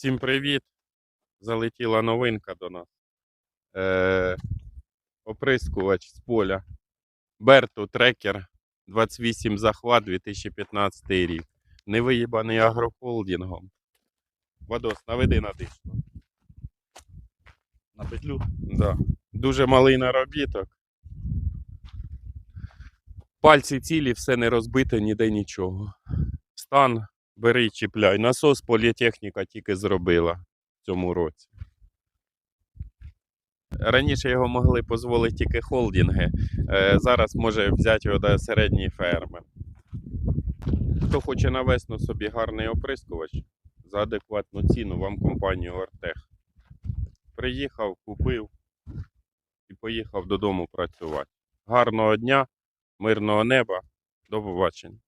Всім привіт! Залетіла новинка до нас. Е, оприскувач з поля. Берту трекер 28 захват 2015 рік. Не виїбаний агрохолдингом. Вадос, наведи на дишло. На петлю. Да. Дуже малий наробіток. Пальці цілі, все не розбите, ніде нічого. Стан бери чіпляй. Насос політехніка тільки зробила в цьому році. Раніше його могли дозволити тільки холдинги. Е, зараз може взяти його до середньої ферми. Хто хоче на весну собі гарний оприскувач за адекватну ціну, вам компанію Ортех. Приїхав, купив і поїхав додому працювати. Гарного дня, мирного неба, до побачення.